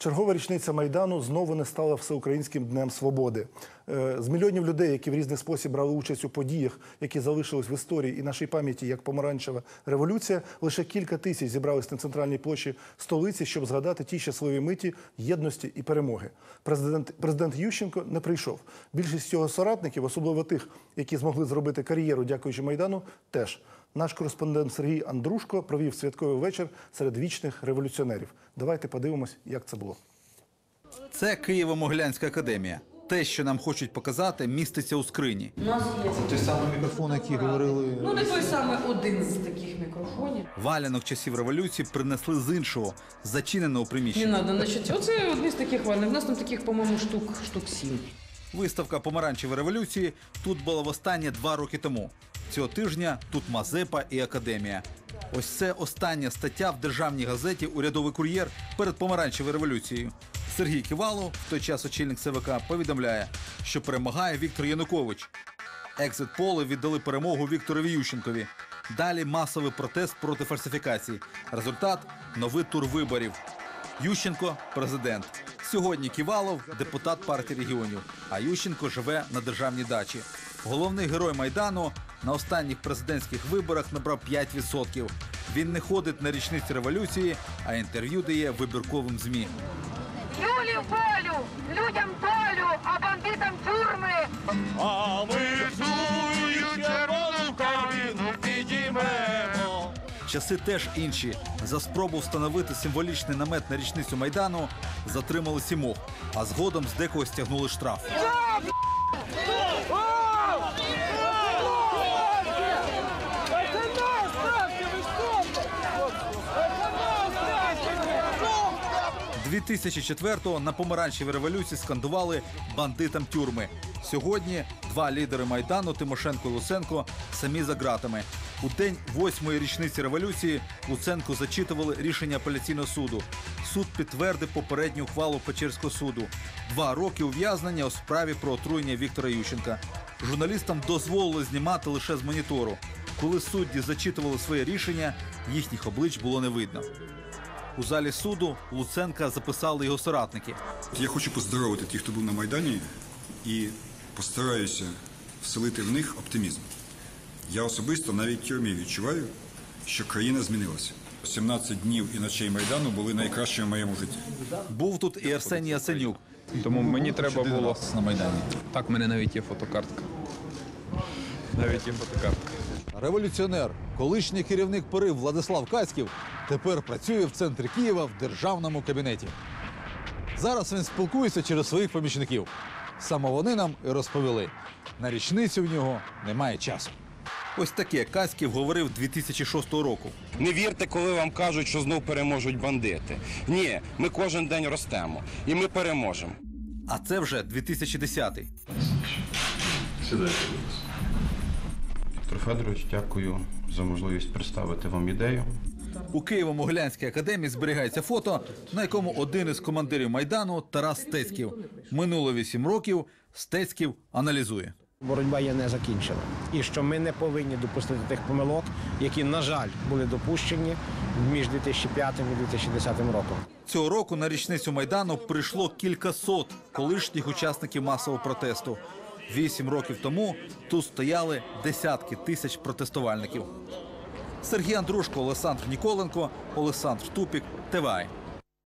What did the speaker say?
Чергова річниця майдану знову не стала всеукраїнським днем свободи. Е, З мільйонів людей, які в різний спосіб брали участь у подіях, які залишились в історії і нашій пам'яті як помаранчева революція, лише кілька тисяч зібрались на центральній площі столиці, щоб згадати ті щасливі миті єдності і перемоги. Президент президент Ющенко не прийшов. Більшість його соратників, особливо тих, які змогли зробити кар'єру, дякуючи майдану, теж. Наш кореспондент Сергій Андрушко провів святковий вечір серед вічних революціонерів. Давайте подивимось, як це було. Це Києво-Могилянська академія. Те, що нам хочуть показати, міститься у скрині. У нас є Той самий мікрофон, який говорили. ну не той самий один з таких мікрофонів. Валянок часів революції принесли з іншого, зачиненого Не приміщення. треба, значить, оце одні з таких вальних. У нас там таких, по-моєму, штук, штук сім. Виставка помаранчевої революції тут була востаннє два роки тому. Цього тижня тут Мазепа і академія. Ось це остання стаття в державній газеті Урядовий кур'єр перед помаранчевою революцією. Сергій Ківалов, в той час очільник ЦВК, повідомляє, що перемагає Віктор Янукович. Екзит поли віддали перемогу Вікторові Ющенкові. Далі масовий протест проти фальсифікацій. Результат новий тур виборів. Ющенко президент. Сьогодні Ківалов депутат партії регіонів. А Ющенко живе на державній дачі. Головний герой майдану на останніх президентських виборах набрав 5%. Він не ходить на річниці революції, а інтерв'ю дає вибірковим змі. Волю, людям долю, а бандитам тюрми. А ми свою червону кабіну підіймемо. Часи теж інші. За спробу встановити символічний намет на річницю майдану затримали сімох, а згодом з декого стягнули штраф. – 2004-го на помаранчевій революції скандували бандитам тюрми. Сьогодні два лідери майдану Тимошенко і Луценко самі за ґратами. У день восьмої річниці революції Луценко зачитували рішення апеляційного суду. Суд підтвердив попередню ухвалу Печерського суду. Два роки ув'язнення у справі про отруєння Віктора Ющенка. Журналістам дозволили знімати лише з монітору. Коли судді зачитували своє рішення, їхніх облич було не видно. У залі суду Луценка записали його соратники. Я хочу поздоровити тих, хто був на Майдані, і постараюся вселити в них оптимізм. Я особисто навіть в тюрмі відчуваю, що країна змінилася. 17 днів і ночей Майдану були найкращими в моєму житті. Був тут і Арсеній Яценюк. Тому мені треба було. на Майдані. Так, в мене навіть є фотокартка. Навіть є фотокартка. Революціонер, колишній керівник ПИРИ Владислав Кацьків, тепер працює в центрі Києва в державному кабінеті. Зараз він спілкується через своїх помічників. Саме вони нам і розповіли: на річницю в нього немає часу. Ось таке Каськів говорив 2006 року. Не вірте, коли вам кажуть, що знов переможуть бандити. Ні, ми кожен день ростемо і ми переможемо. А це вже 2010-й. Віктор Федорович, дякую за можливість представити вам ідею. У Києво-Могилянській академії зберігається фото, на якому один із командирів майдану Тарас Стецьків. Минуло 8 років. Стецьків аналізує. Боротьба є не закінчена. І що ми не повинні допустити тих помилок, які, на жаль, були допущені між 2005 і 2010 роком. Цього року на річницю майдану прийшло кількасот колишніх учасників масового протесту. Вісім років тому тут стояли десятки тисяч протестувальників. Сергій Андрушко, Олександр Ніколенко, Олександр Тупік, ТВАЙ.